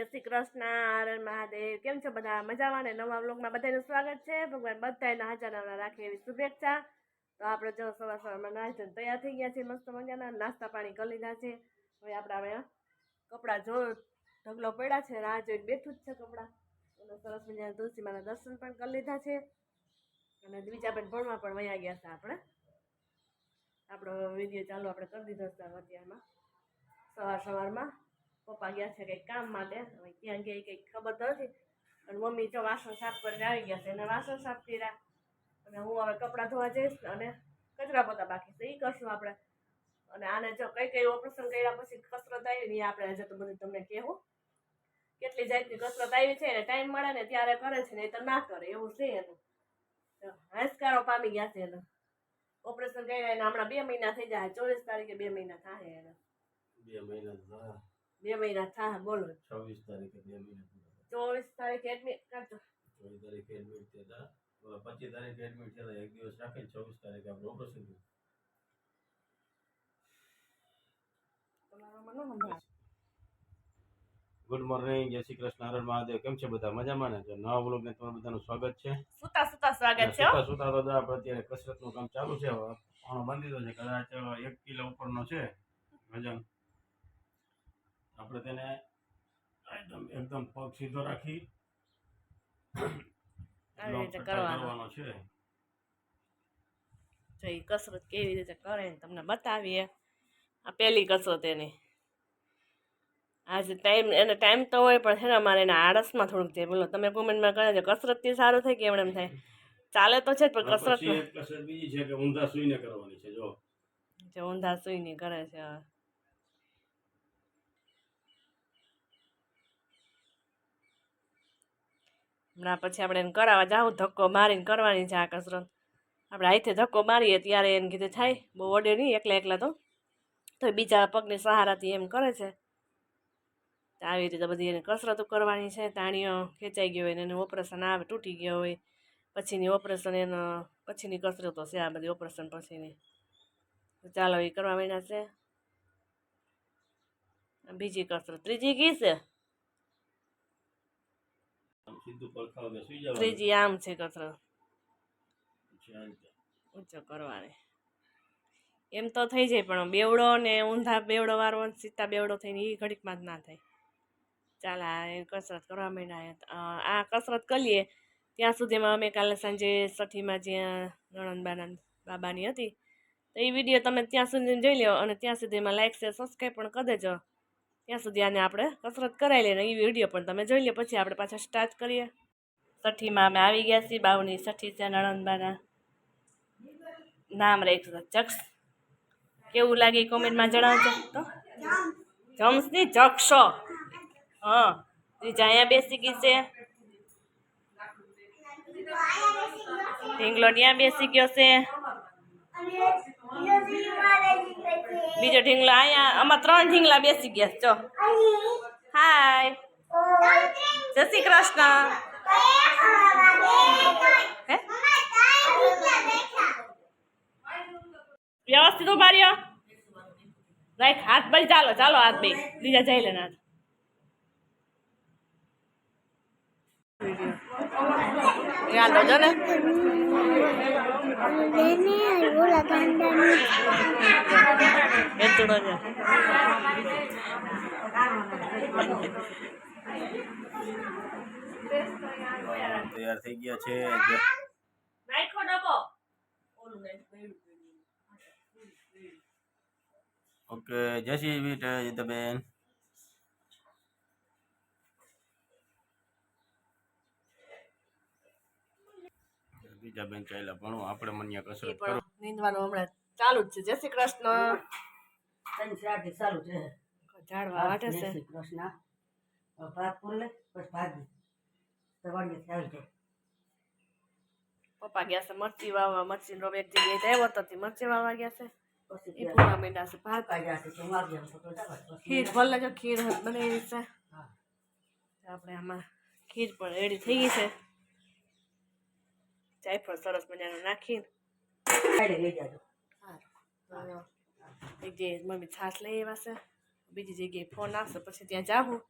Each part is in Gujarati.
જય શ્રી કૃષ્ણ આરણ મહાદેવ. કેમ છો બધા? મજામાં ને? નવા વ્લોગમાં બધાનું સ્વાગત છે. ભગવાન બધાને હાજર નવરા રાખે એવી શુભેચ્છા. તો આપણે જો સવાર સવારમાં ધોઈને તૈયાર થઈ ગયા છે મસ્ત મજાના. નાસ્તા પાણી કરી લીધા છે. હવે આપણે હવે કપડાં જો ઢગલો પડ્યા છે, રાહ જોઈને બેઠું જ છે કપડાં. અને સરસ મજાના તુલસીમાના દર્શન પણ કરી લીધા છે. અને બીજા બેન ભણવા પણ વયા ગયા છે આપણે. આપણો વીડિયો ચાલુ આપણે કરી દીધો છે અત્યારમાં. સવાર સવારમાં. પપ્પા ગયા છે કંઈક કામ માટે, હવે ક્યાં ગયા કંઈક ખબર નથી. અને મમ્મી જો વાસણ સાફ કરીને આવી ગયા છે અને વાસણ સાફ કર્યા. અને હું હવે કપડાં ધોવા જઈશ અને કચરા પોતા બાકી છે. એ કરશું આપણે. અને આને જો કઈ કઈ ઓપરેશન કર્યા પછી કસરત આવી ને આપણે આજે તો બધું તમને કહેવું. કેટલી જાતની કસરત આવી છે ને ટાઈમ મળે ને ત્યારે કરે છે ને એ તો ના કરે. એવું છે એનું. તો હાશકારો પામી ગયા છે એનો. ઓપરેશન કર્યા એને હમણાં બે મહિના થઈ જાય. ચોવીસ તારીખે બે મહિના થાય એને. બે મહિના. બે મહિના થાય બોલો છવ્વીસ તારીખે બે મહિના પૂરા થયા. ચોવીસ તારીખે એડમિટ કરજો ચોવીસ તારીખે એડમિટ થયા હતા. હવે પચીસ તારીખે એડમિટ થયા હતા. એક દિવસ રાખીને છવ્વીસ તારીખે આપણે ઓપરેશન કર્યું. તમારો મને સંભળાય ગુડ મોર્નિંગ જય શ્રી કૃષ્ણ હરણ મહાદેવ કેમ છે બધા મજામાં ને જો નવા બ્લોગ ને તમારું બધાનું સ્વાગત છે સુતા સુતા સ્વાગત છે હો. સુતા સુતા તો આપણે અત્યારે કસરતનું કામ ચાલુ છે હવે પાણો બાંધી દીધો છે કદાચ એક કિલો ઉપરનો છે વજન આપણે તેને એકદમ એકદમ પગ સીધો રાખી કરવાનો. છે. જો એ કસરત કેવી રીતે કરે તમને બતાવીએ. આ પહેલી કસરત એની. આજે ટાઈમ એને ટાઈમ તો હોય પણ છે ને અમારે એના આળસમાં થોડુંક છે બોલો તમે કોમેન્ટમાં કરે છે કસરતથી સારું થાય કે એમ એમ થાય? ચાલે તો છે પણ કસરત કસરત બીજી છે કે ઊંધા સુઈને કરવાની છે જો. જે ઊંધા સુઈને કરે છે હમણાં પછી આપણે એને કરાવવા જાઉં, ધક્કો મારીને કરવાની છે આ કસરત આપણે હાથે ધક્કો મારીએ ત્યારે એને કીધે, થાય, બહુ ઓડે નહીં, એકલા એકલા તો. તો બીજા પગની સહારાથી એમ કરે છે. આવી રીતે બધી એને કસરતો કરવાની છે, તાણીઓ ખેંચાઈ ગયો હોય ને એનું ઓપરેશન આવે, તૂટી ગયો હોય, પછીની ઓપરેશન એનો, પછીની કસરતો છે, આ બધી ઓપરેશન પછીની. ચાલો, એ કરવા માંડ્યા છે. બીજી કસરત, ત્રીજી કી છે આમ સીધું પડખા વગર સુઈ જવાનું ત્રીજી આમ છે રીતે. ઊંચો કરવાની. એમ તો થઈ જાય પણ બેવડો ને ઊંધા બેવડો વાળો સીતા બેવડો થઈને એ ઘડીકમાં જ ના થાય. ચાલ આ કસરત કરવા માંડ્યા. આ કસરત કરીએ ત્યાં સુધીમાં અમે કાલે સાંજે સઠીમાં જ્યાં નણંદબાના બાબાની હતી તો એ વીડિયો તમે ત્યાં સુધી જોઈ લો અને ત્યાં સુધીમાં લાઈક શેર સબસ્ક્રાઈબ પણ કરી દેજો. ત્યાં સુધી આને આપણે કસરત કરાવી લઈએ એ વીડિયો પણ તમે જોઈ લો, પછી આપણે પાછા સ્ટાર્ટ કરીએ. છઠ્ઠીમાં અમે આવી ગયા છીએ, બાવની છઠ્ઠી છે, નણંદબાના નામ રેખ ચક્ષ કેવું લાગે કોમેન્ટમાં જણાવજો. તો? જમ્સની જક્ષો. હા, ત્રીજા અહીંયા બેસી ગઈ છે. ઢીંગલો ત્યાં બેસી ગયો છે. બીજો ઢીંગલો અહીંયા, આમાં ત્રણ ઢીંગલા બેસી ગયા છે, જો. હાય જય શ્રી કૃષ્ણ. હે? વ્યવસ્થિત ઊભા રહ્યો? રાઈટ હાથ ભાઈ ચાલો ચાલો હાથ ભાઈ બીજા જઈ લેના. હાથ યાદ આવજો ને. વેચડો છે તૈયાર થઈ ગયા છે. જો નાખો ડબ્બો. ઓલું ઓકે જય શ્રી વીટ બીજા બેન ચાલ્યા ભણો આપણે મન્યા કસરત કરો. નીંદવાનું હમણાં ચાલુ જ છે. જય શ્રી કૃષ્ણ. ત્રણ ચારથી ચાલુ છે. ઝાડવા વાટે જય છે. શ્રી કૃષ્ણ. ભાત પૂરલે બસ પછી ભાગી સવારીએથી આવી જાય પપ્પા ગયા છે મરચી વાવવા. મરચી નો એક જગ્યાએ આવ્યો તો તે મરચી વાવવા ગયા છે. પછી એ પૂરા મીંડા છે ભાત. ખીર ભલે જો ખીર બનાવી છે. હા. આપણે આમાં ખીર પણ રેડી થઈ ગઈ છે. જાયફળ સરસ મજાનું નાખીને. એક જગ્યાએ મમ્મી છાશ લઈ આવ્યા છે બીજી જગ્યાએ ફોન આવશે પછી ત્યાં જાવું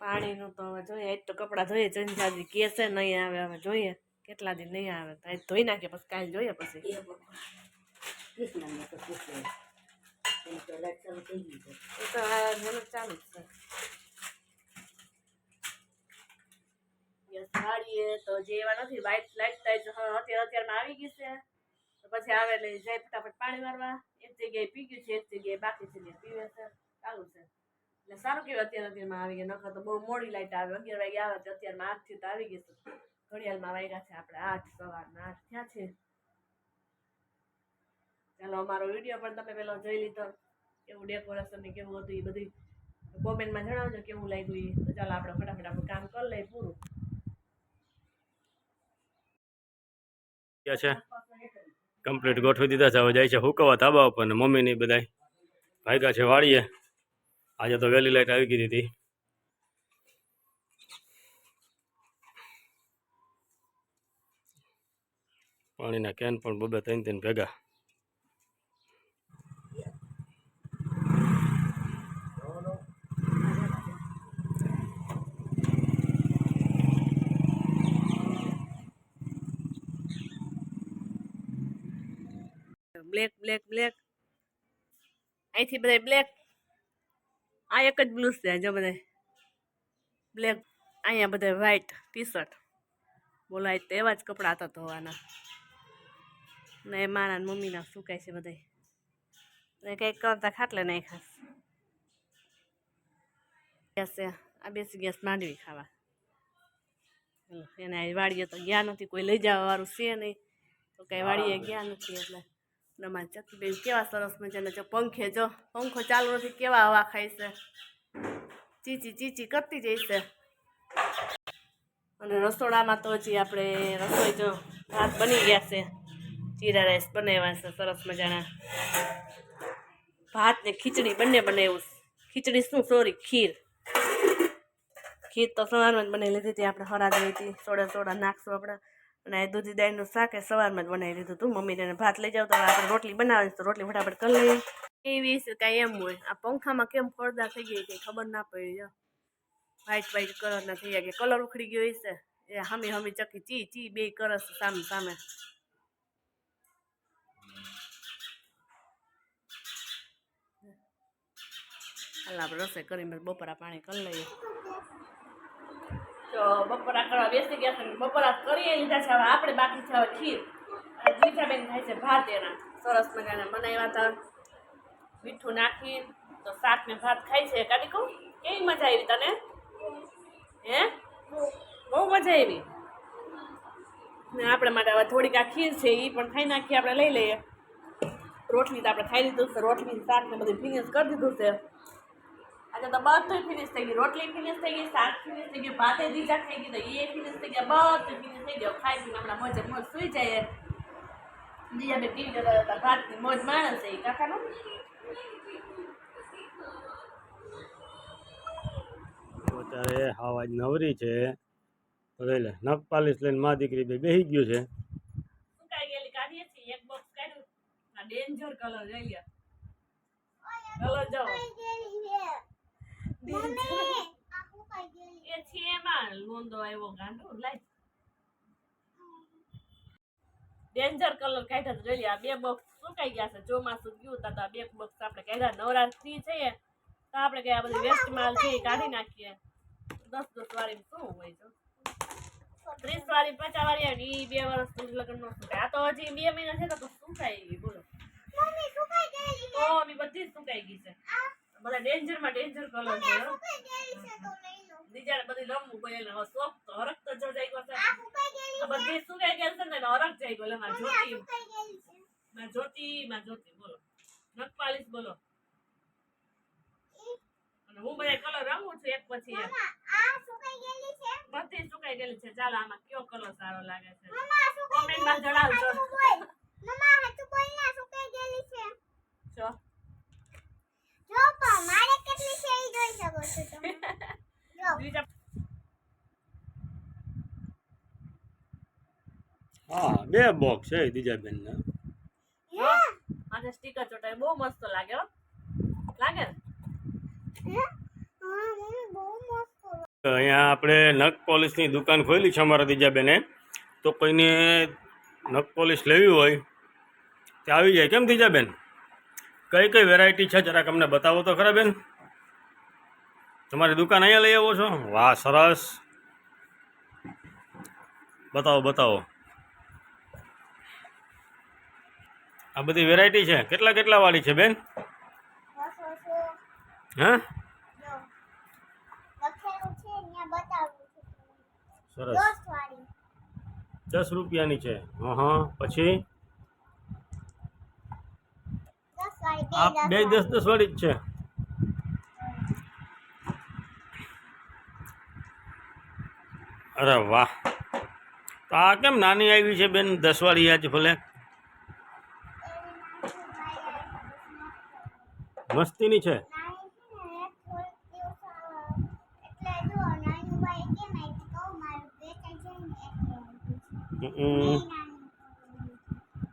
પાણીનું તો હવે જોઈએ આજ તો કપડાં ધોઈએ જંજાજી કે છે નહીં આવે હવે જોઈએ. કેટલા દિન નહીં આવે તો આજ ધોઈ નાખીએ પછી કાલે જોઈએ પછી. એ તો મહેનત ચાલુ જ છે. વાળીએ તો જે એવા નથી વાઇટ લાઇટ થાય અત્યારે અત્યારમાં આવી ગઈ છે. તો પછી આવે એટલે જાય ફટાફટ પાણી મારવા. એક જગ્યાએ પી ગયું છે, એક જગ્યાએ બાકી છે પીવે છે. ચાલુ છે. એટલે સારું કેવું અત્યારે અત્યારમાં આવી ગયા નખર તો બહુ મોડી લાઇટ આવે. અગિયાર વાગે આવે તો અત્યારમાં આઠથી તો આવી ગઈ છે. ઘડિયાળમાં વાગ્યા છે આપણે આઠ, સવારના આઠ થયા છે. ચાલો, અમારો વીડિયો પણ તમે પેલો જોઈ લીધો. કેવું ડેકોરેશન ને કેવું હતું એ બધી કોમેન્ટમાં જણાવજો કેવું લાગ્યું એ. તો ચાલો, આપણે ફટાફટ આપણું કામ કરી લઈએ પૂરું. ક્યાં છે. કમ્પ્લીટ ગોઠવી દીધા છે. હવે જાય છે હુકવા, ધાબા ઉપર ને મમ્મીની બધા ભાગ્યા છે વાળીએ આજે તો વહેલી લાઈટ આવી ગઈ હતી. પાણીના કેન પણ બબે ત્રણ ત્રણ ભેગા. બ્લેક બ્લેક બ્લેક અહીંથી બધા બ્લેક આ એક જ બ્લુ છે, જો બધા બ્લેક અહીંયા બધા વ્હાઈટ ટી શર્ટ બોલાય તો એવા જ કપડાં હતા ધોવાના. ને મારા મમ્મીના સુકાય છે બધા ને કંઈક કરતા ખાટલે નહીં ખાસ ગેસ છે. આ બેસી ગેસ માંડવી ખાવા. એને વાડીએ તો ગયા નથી, કોઈ લઈ જવા વાળું છે નહીં. તો કઈ વાડીએ ગયા નથી એટલે. નમાજ ચકીબેન કેવા સરસ મજાના જો પંખે જો, પંખો ચાલુ નથી, કેવા હવા ખાય છે. ચીચી ચીચી કરતી જઈશે અને રસોડામાં તો હજી આપણે રસોઈ જો ભાત બની ગયા છે. જીરા રાઈસ બનાવ્યા છે, સરસ મજાના. ભાત ને ખીચડી, બંને બનાવ્યું. ખીચડી શું, સોરી, ખીર. ખીર તો સવારમાં જ બનાવી લીધી હતી, આપણે હરાજ હતી. સોડા સોડા નાખશું આપણે. અને દૂધી દાળનું શાક એ સવારમાં જ બનાવી લીધું હતું મમ્મી તેને ભાત લઈ જાવ તો આપણે રોટલી બનાવવાની તો રોટલી ફટાફટ કરી લઈએ. એવી છે? કાંઈ એમ હોય. આ પંખામાં કેમ પડદા થઈ ગઈ કંઈ ખબર ના પડી, જો. વ્હાઈટ વ્હાઈટ કલરના થઈ ગયા કે કલર ઉખડી ગયો છે એ હમી હમી ચકી ચી ચી બે કરસ સામે સામે. હાલ આપણે રસોઈ કરીને બપોરા પાણી કરી લઈએ. તો બપોરા કરવા બેસી ગયા છે બપોરા કરીએ લીધા છે હવે આપણે બાકી છે હવે ખીર. અને જીઠાબેન થાય છે ભાત એના. સરસ મજાના બનાવ્યા હતા. મીઠું નાખી તો શાક ને ભાત ખાય છે. કાઢી કહું, કેવી મજા આવી તને? હે? બહુ મજા આવી. ને આપણે માટે હવે થોડીક આ ખીર છે એ પણ ખાઈ નાખી આપણે, લઈ લઈએ. રોટલી તો આપણે ખાઈ લીધું છે. રોટલી શાક ને બધું ફિનિશ કરી દીધું છે. આજે તો બધું ફિનિશ થઈ ગયું. રોટલી ફિનિશ થઈ ગઈ શાક ફિનિશ થઈ ગયું ભાતે દીજા થઈ ગઈ તો એ ફિનિશ થઈ ગયા બધું ફિનિશ થઈ ગયો. ખાઈ પીને હમણાં મોજે મોજ સુઈ જાય. બીજા બે ટીવી જોતા હતા ભાતની મોજ માણસ એ કાકાનો? અત્યારે હાવ નવરી છે. એટલે લે લઈને મા દીકરી બે બેહી ગયું છે. સુકાઈ ગયેલી કાઢીએ છીએ. એક બોક્સ કાઢ્યું. આ ડેન્જર કલર લઈ લે કલર જો એ છે એમાં લોંદો આવ્યો ગાંડો લાઈ ડેન્જર કલર કાઢ્યા તો જોઈ આ બે બોક્સ સુકાઈ ગયા છે ચોમાસું ગયું તા તો આ બે બોક્સ આપણે કાઢ્યા નવરાત્રી છે તો આપણે કઈ આ બધી વેસ્ટ માલ છે એ કાઢી નાખીએ દસ દસ વાળી શું હોય તો ત્રીસ વાળી પચાસ વાળી આવે એ બે વર્ષ સુધી લગ્ન નો સુકાય આ તો હજી બે મહિના છે તો સુકાઈ ગઈ બોલો તો બધી સુકાઈ ગઈ છે બધા ડેન્જરમાં ડેન્જર કલર છે હો. બીજાને બધી એને હવે શોખ તો હરક તો જો જાય છે બધી સુકાઈ ગયેલ છે ને એટલે જાય બોલે માં જોતી માં જ્યોતિ. માં જ્યોતિ બોલો. નખપાલીશ બોલો. અને હું બધા કલર રમું છું એક પછી એક. બધી સુકાઈ ગયેલી છે. ચાલો આમાં કયો કલર સારો લાગે છે? કોમેન્ટમાં જણાવજો. જો. બીજા હા બે બોક્સ છે બીજા બેન ના આજે સ્ટીકર ચોટાય બહુ મસ્ત લાગે હો. લાગે? અહીંયા આપણે નખ પોલિશની દુકાન ખોલી છે અમારા દીજાબેને તો કોઈને નખ પોલિશ લેવી હોય તે આવી જાય. કેમ દીજાબેન કઈ કઈ વેરાયટી છે જરાક અમને બતાવો તો ખરા બેન? તમારી દુકાન અહીંયા લઈ આવો છો? વાહ, સરસ. બતાવો બતાવો. આ બધી વેરાયટી છે? કેટલા કેટલા વાળી છે બેન? હા? સરસ. દસ રૂપિયાની છે. હા. પછી? આ બે દસ દસ વાળી જ છે. અરે વાહ. તો આ કેમ નાની આવી છે બેન? દસ વાળી આજ ભલે. મસ્તીની છે?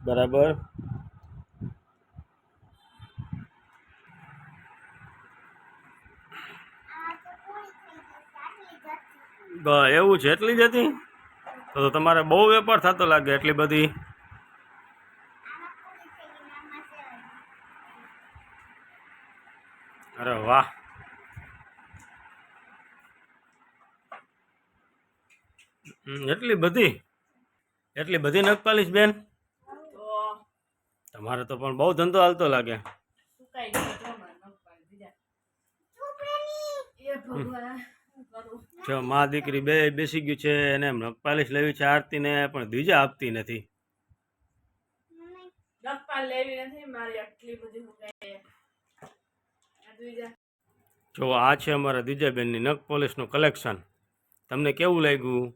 બરાબર બ- એવું છે એટલી જ હતી? તો તમારે બહુ વેપાર થતો લાગે એટલી બધી. અરે વાહ. એટલી બધી? એટલી બધી નખપાલીશ બેન? તમારે તો પણ બહુ ધંધો હાલતો લાગે. ભગવાન? જો મા દીકરી બે બેસી ગયું છે એને નખપાલીશ લેવી છે આરતીને પણ દ્વિજા આપતી નથી. જો આ છે અમારા દિજાબેનની નખ પોલિશનું કલેક્શન. તમને કેવું લાગ્યું?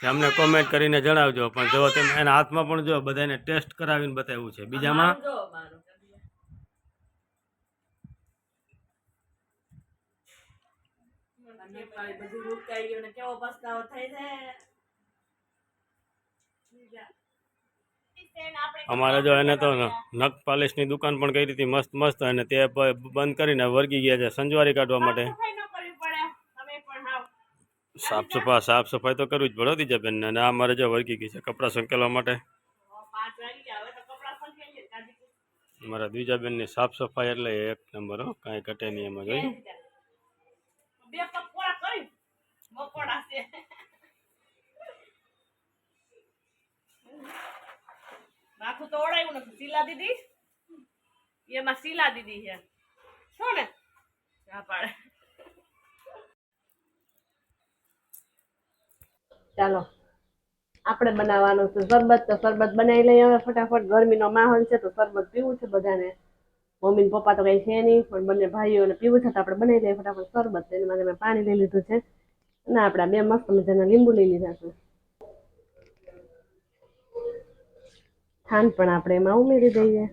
અમને કોમેન્ટ કરીને જણાવજો પણ જો તમે એના હાથમાં પણ જો બધાને ટેસ્ટ કરાવીને બતાવ્યું છે. બીજામાં? બધી ગયું ને કેવો પસ્તાવો છે. અમારે જો એને તો ન- નખ પાલિશની દુકાન પણ કરી હતી મસ્ત મસ્ત અને તે બંધ કરીને વર્ગી ગયા છે સંજવારી કાઢવા માટે. ન સાફ સફા સાફ સફાઈ તો કરવી જ પડે દીજાબેન અને આ મારે જો વર્ગી ગઈ છે કપડાં સંકેલવા માટે. મારા દ્વિજાબેનની સાફ સફાઈ એટલે એક નંબર હો કાંઈ ઘટે નહીં એમાં જોઈએ મકોડા છે માથું તો ઓળાયું નથી. શીલા દીદી? એમાં શીલા દીદી છે. શું ને? હા પાડે. ચાલો. આપણે બનાવવાનું છે. શરબત તો શરબત બનાવી લઈએ હવે ફટાફટ. ગરમીનો માહોલ છે તો શરબત પીવું છે બધાને. મમ્મી પપ્પા તો કઈ છે નહીં, પણ બંને ભાઈઓને પીવું છે તો આપણે બનાવી લઈએ ફટાફટ શરબત. એની માટે મેં પાણી લઈ લીધું છે. અને આપણા બે મસ્ત મજાના લીંબુ લઈ લીધા છે ખાંડ પણ આપણે એમાં ઉમેરી દઈએ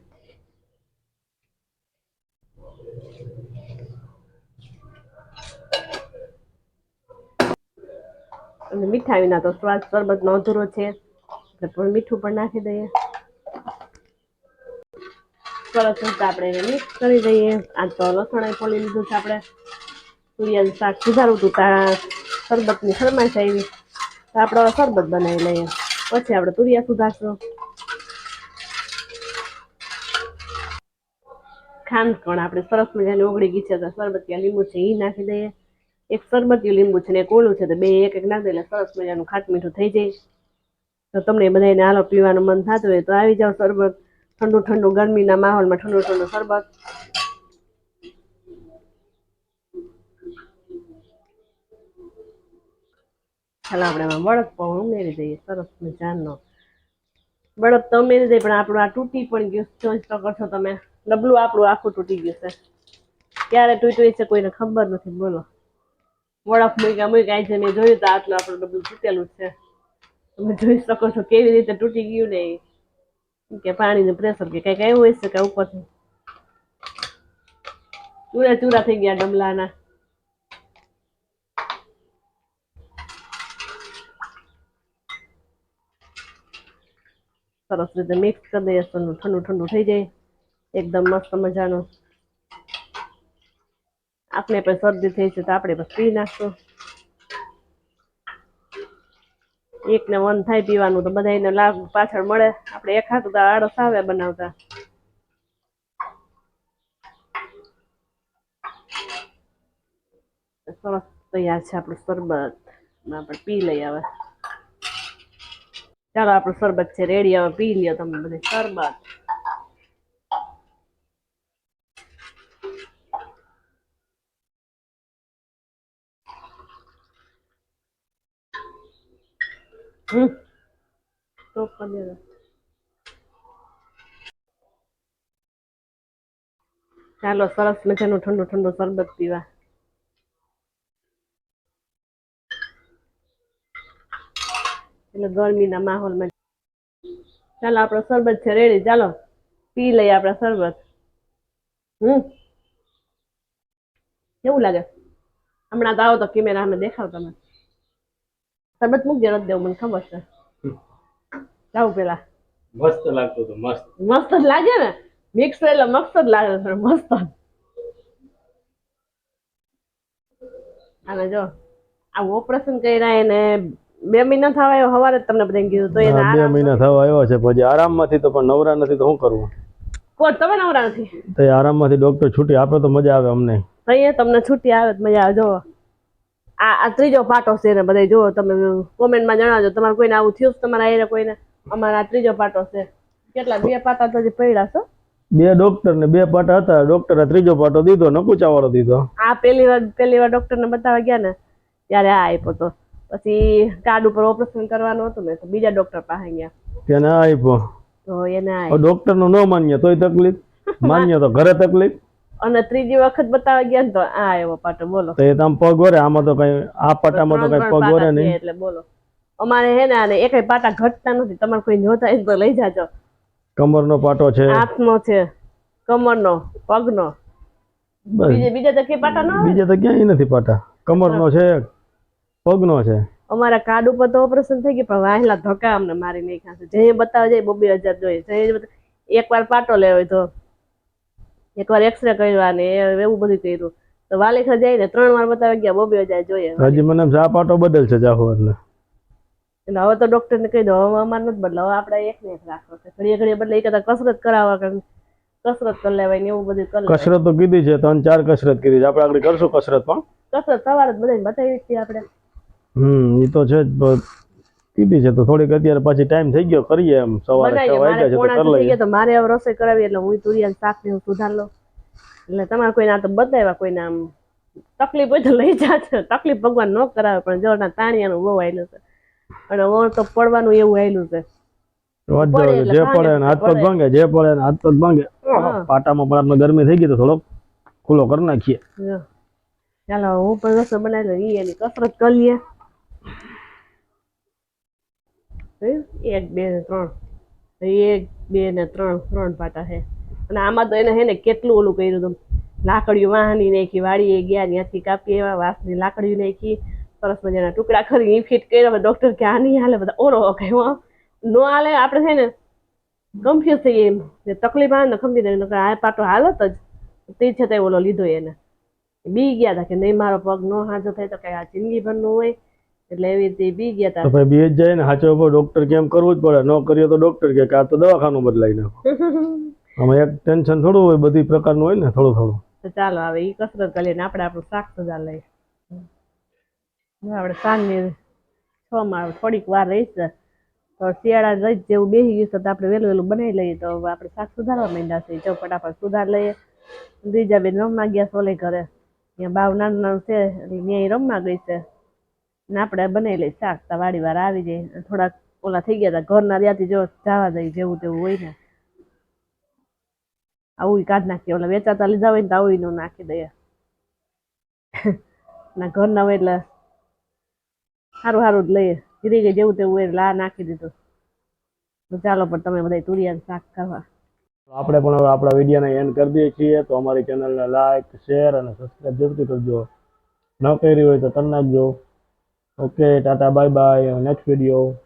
અને મીઠા વિના તો સ્વાદ શરબતનો અધૂરો છે એટલે પણ મીઠું પણ નાખી દઈએ સરસ રીતે આપણે એને મિક્સ કરી દઈએ આ તો લસણ ફોલી લીધું છે આપણે સૂર્યાનું શાક સુધારું હતું ત્યાં શરબતની ફરમાઈશ આવી તો આપણે શરબત બનાવી લઈએ. પછી આપણે તુરિયા સુધારશું. ખાંડ પણ આપણે સરસ મજાની ઓગળી ગઈ છે. તો શરબતિયા લીંબુ છે એ નાખી દઈએ. એક શરબતિયું લીંબુ છે ને એક ઓલું છે તો બે એક એક નાખી એટલે સરસ મજાનું ખાટ મીઠું થઈ જાય. તો તમને બધાને હાલો પીવાનું મન થતું હોય તો આવી જાઓ શરબત. ઠંડુ ઠંડુ ગરમીના માહોલમાં ઠંડુ ઠંડુ શરબત. ચાલો આપણે એમાં બળદ પણ ઉમેરી દઈએ સરસ મજાનો બળદ તો ઉમેરી દઈએ પણ આપણું આ તૂટી પણ ગયું જોઈ શકો છો તમે. ડબલું આપણું આખું તૂટી ગયું છે. ક્યારે તૂટ્યું છે કોઈને ખબર નથી, બોલો. વળફ મૂક્યા મૂક્યા છે, મેં જોયું તો આટલું આપણું ડબલું તૂટેલું છે. તમે જોઈ શકો છો કેવી રીતે તૂટી ગયું ને કે પાણીનું પ્રેશર કે કંઈક એવું હોય છે કે ઉપરથી. ચૂરા ચૂરા થઈ ગયા ડમલાના. સરસ રીતે મિક્સ કરી દઈએ, તો ઠંડુ ઠંડુ થઈ જાય. એકદમ મસ્ત મજાનું. આપણે પણ શરદી થઈ છે તો આપણે બસ પી નાખશું. એક ને મન થાય પીવાનું તો બધાને લાભ પાછળ મળે. આપણે એક હાથું આળસ આવે બનાવતા. સરસ તૈયાર છે આપણું શરબત. આપણે પી લઈ હવે. ચાલો, આપણું શરબત છે, રેડી. હવે પી લ્યો તમે બધે શરબત. તો ચાલો, સરસ મજાનું ઠંડુ ઠંડુ શરબત પીવા. એટલે ગરમીના માહોલમાં ચાલો આપણો શરબત છે રેડી ચાલો પી લઈએ આપણે શરબત. હમ? કેવું લાગે? હમણાં તો આવો તો કેમેરા અમે દેખાવ તમે. શરબત મૂકજે નથી દેવું મને ખબર છે. જાઉં પેલા. મસ્ત લાગતું મસ્ત. મસ્ત જ લાગે ને? મિક્સ એટલે મસ્ત જ લાગે છે મસ્ત. અને જો આ ઓપરેશન કર્યા એને બે મહિના થવા આવ્યો સવારે જ તમને બધાને કીધું તો એ બે મહિના થવા આવ્યો છે પછી આરામમાંથી તો પણ નવરા નથી તો શું કરવું? કોણ તમે નવરા નથી? તો આરામમાંથી ડોક્ટર છૂટી આપે તો મજા આવે અમને. અહીંયા તમને છૂટી આવે તો મજા આવે જો આ આ ત્રીજો પાટો છે ને બધા જોવો તમે કોમેન્ટમાં જણાવજો તમારે કોઈને આવું થયું તમારા આયરે કોઈને? અમારા આ ત્રીજો પાટો છે. કેટલા બે પાટા તો પડ્યા છે? બે ડોક્ટર ને બે પાટા હતા ડોક્ટરે ત્રીજો પાટો દીધો નકુચા વાળો દીધો. આ પહેલી વાર પહેલી વાર ડોક્ટર ને બતાવવા ગયા ને ત્યારે આ આપ્યો તો. પછી કાર્ડ ઉપર ઓપરેશન કરવાનું હતું ને તો બીજા ડોક્ટર પાસે ગયા. તેને આપ્યો તો એને ડોક્ટરનું ન માન્ય તોય તકલીફ. માન્ય તો ઘરે તકલીફ. અને ત્રીજી વખત બતાવવા ગયા તો આ આવ્યો પાટો બોલો. તો એ તમ પગ વરે આમાં તો કઈ આ પાટામાં તો કઈ પગ વરે નહીં. એટલે બોલો. અમારે હે ને આને એકેય પાટા ઘટતા નથી. તમારે કોઈ નહોતા એ તો લઈ જાજો. કમરનો પાટો છે. હાથનો છે કમરનો પગનો. નો બીજે બીજા તો કે પાટા ન? બીજે તો ક્યાંય નથી પાટા. કમરનો છે. પગનો છે? અમારા કાર્ડ ઉપર તો ઓપરેશન થઈ ગયું પણ વાહેલા ધોકા અમને મારી નાખ્યા છે. જે બતાવે જાય બબે હજાર જોઈએ જે બતા- એકવાર પાટો લેવો તો. એકવાર એક્સરે કર્યો એવું બધું કર્યું. તો વાલેખા જાય ને ત્રણ વાર બતાવવા ગયા બબે હજાર જોઈએ હજી મને જા પાટો બદલ છે જાહો એટલે. એટલે હવે તો ડોક્ટર ને કહી દો હવે અમારે નથી બદલાવ હવે આપણે એક ને એક રાખવો છે. ઘડીએ ઘડીએ બદલે એક કસરત કરાવવા કારણ કસરત કરી લેવાય ને એવું બધું કરી. કસરત તો કીધી છે ત્રણ ચાર કસરત કીધી છે. આપણે આગળ કરશું કસરત પણ? કસરત સવારે જ બધાને બતાવી છીએ આપણે. હમ એ તો છે જ કીધી છે તો થોડીક અત્યારે પાછી ટાઈમ થઈ ગયો કરીએ એમ. સવારે છ વાગ્યા છે તો કરી લઈએ. તો મારે હવે રસોઈ કરાવી એટલે હું તુરિયાનું શાક ને સુધાર લઉં. એટલે તમારે કોઈને આ તો બતાવ્યા કોઈને આમ તકલીફ હોય તો લઈ જાજો. તકલીફ ભગવાન ન કરાવે પણ જો ના તાણિયાનું બહુ આવેલું છે. અને વણ તો પડવાનું એવું આવેલું છે. જે પડે ને હાથ પગ. ભાંગે જે પડે ને હાથ પગ ભાંગે. પાટામાં પણ આપણે ગરમી થઈ ગઈ તો થોડોક ખુલ્લો કરી નાખીએ. ચાલો હું પણ રસોઈ બનાવી લઉં એની કસરત કરી લઈએ જોયું? એક, બે ને ત્રણ. એક, બે ને ત્રણ ત્રણ પાટા છે. અને આમાં તો એને હે ને કેટલું ઓલું કર્યું હતું લાકડીઓ વાહની નાખી, વાળીએ ગયા, ત્યાંથી કાપી એવા, વાસની લાકડીઓ નાખી, સરસ મજાના ટુકડા કરી ફિટ કર્યા ડૉક્ટર કે, આ નહીં હાલે, બધા ઓરો કહેવા નો હાલે, આપણે છે ને કન્ફ્યુઝ થઈએ એમ. તકલીફ આવે ને ખંભી દે આ પાટો હાલત જ. તે છતાંય ઓલો લીધો એને. બી ગયા હતા કે, નહીં, મારો પગ નો હાજો થાય તો કઈ આ જિંદગીભરનું હોય. એટલે એવી રીતે બી ગયા તો. હતા ભાઈ બી જ જાય ને હાચો ઉપર ડોક્ટર કેમ કરવું જ પડે? ન કરીએ તો ડોક્ટર કે કે આ તો દવાખાનું બદલાઈ નાખો. આમાં એક ટેન્શન થોડું હોય બધી પ્રકારનું હોય ને થોડું થોડું. તો ચાલો હવે એ કસરત કરીએ ને આપણે આપણું શાક સજા હવે આપણે સાંજની છ માં થોડીક વાર રહીશ તો શિયાળા રહી જેવું બેસી ગયું તો આપણે વહેલું વહેલું બનાવી લઈએ તો આપણે શાક સુધારવા માંડ્યા છે. જો ફટાફટ સુધાર લઈએ. બીજા બેન રમવા ગયા સોલે ઘરે. ત્યાં બાવ નાનું નાનું છે એટલે ત્યાં રમવા ગઈ છે. ને આપણે બનાવી લઈએ શાક તો વાડી વાર આવી જાય. થોડા ઓલા થઈ ગયા હતા ઘરના ત્યાંથી જો જવા જાય જેવું તેવું હોય ને. આવું કાઢ નાખીએ. ઓલા વેચાતા લીધા હોય ને તો આવું નાખી દઈએ. ના ઘરના હોય એટલે સારું સારું જ લઈએ. ધીરે ગઈ જેવું તેવું હોય એટલે આ નાખી દીધું. ચાલો પણ તમે બધા તુરિયાનું શાક કરવા આપણે પણ હવે આપણા વિડીયોને એન્ડ કરી દઈએ છીએ. તો અમારી ચેનલને લાઈક શેર અને સબસ્ક્રાઈબ જરૂરથી કરજો. ન કરી હોય તો કરી નાખજો. Okay, tata, bye bye. Next video.